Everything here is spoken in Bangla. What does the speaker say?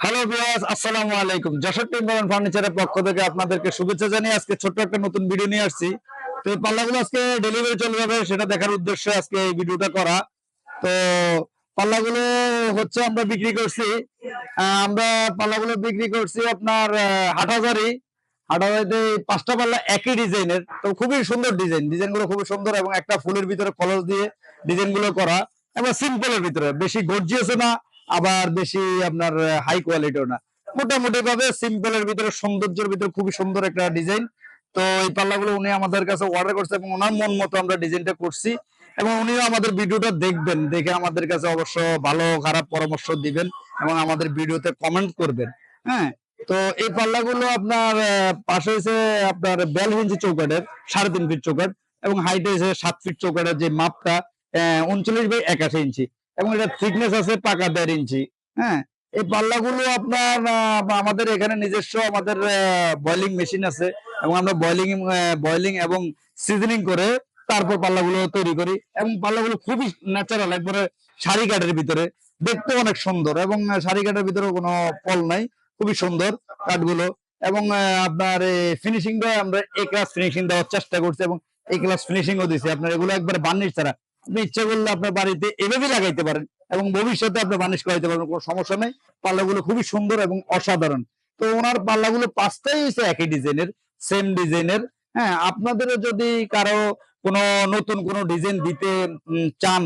হ্যালো বিয়াস আসসালামু আলাইকুম যশোর টিম্বারন ফার্নিচারের পক্ষ থেকে আপনাদেরকে শুভেচ্ছা জানিয়ে আজকে ছোট্ট একটা নতুন ভিডিও নিয়ে আসছি। তো এই পাল্লাগুলো আজকে ডেলিভারি চলে যাবে সেটা দেখার উদ্দেশ্যে আজকে এই ভিডিওটা করা। তো পাল্লাগুলো হচ্ছে আমরা বিক্রি করছি। আমরা পাল্লাগুলো বিক্রি করছি আপনার হাটাজারি হাটাজারিতে পাঁচটা পাল্লা একই ডিজাইনের, তো খুবই সুন্দর ডিজাইন। ডিজাইনগুলো খুবই সুন্দর এবং একটা ফুলের ভিতরে কলস দিয়ে ডিজাইনগুলো করা এবং সিম্পলের ভিতরে, বেশি গর্জিয়াস না। আবার বেশি আপনার হাই কোয়ালিটিও না। মোটামুটি ভাবে সিম্পলের ভিতরে, সৌন্দর্যের ভিতরে খুবই সুন্দর একটা ডিজাইন তো এই পাল্লাগুলো উনি আমাদের কাছে অর্ডার করছে এবং ওনার মন মতো আমরা ডিজাইনটা করছি। এবং উনিও আমাদের ভিডিওটা দেখবেন, দেখে আমাদের কাছে অবশ্য ভালো খারাপ পরামর্শ দিবেন এবং আমাদের ভিডিওতে কমেন্ট করবেন। হ্যাঁ তো এই পাল্লাগুলো আপনার পাশে হয়েছে আপনার বিয়াল্লিশ ইঞ্চি চৌকাটের সাড়ে তিন ফিট চৌকাট এবং হাইট হয়েছে সাত ফিট চৌকাটের যে মাপটা উনচল্লিশ বাই একাশি ইঞ্চি। এবং এটা থিকনেস আছে পাকা দেড় ইঞ্চি। হ্যাঁ? এই পাল্লাগুলো আপনার আমাদের এখানে নিজস্ব আমাদের বয়লিং মেশিন আছে এবং আমরা বয়লিং বয়লিং এবং সিজনিং করে তারপর পাল্লাগুলো তৈরি করি এবং পাল্লাগুলো খুবই ন্যাচারাল একবারে শাড়ি কাঠের ভিতরে। দেখতে অনেক সুন্দর এবং শাড়ি কাঠের ভিতরে কোনো ফল নাই, খুবই সুন্দর কাঠগুলো এবং আপনার ফিনিশিংটা আমরা এ ক্লাস ফিনিশিং দেওয়ার চেষ্টা করছি এবং এই ক্লাস ফিনিশিংও দিছি। আপনার এগুলো একবারে বার্নিশ ছাড়া আপনি ইচ্ছা করলে আপনার বাড়িতে এভাবে লাগাইতে পারেন এবং ভবিষ্যতে আপনি বানিশ করাইতে পারবেন, কোনো সমস্যা নেই। পাল্লাগুলো খুবই সুন্দর এবং অসাধারণ। তো ওনার পাল্লাগুলো পাঁচটাই হচ্ছে একই ডিজাইনের সেম ডিজাইনের। হ্যাঁ আপনাদেরও যদি কারও কোনো নতুন কোনো ডিজাইন দিতে চান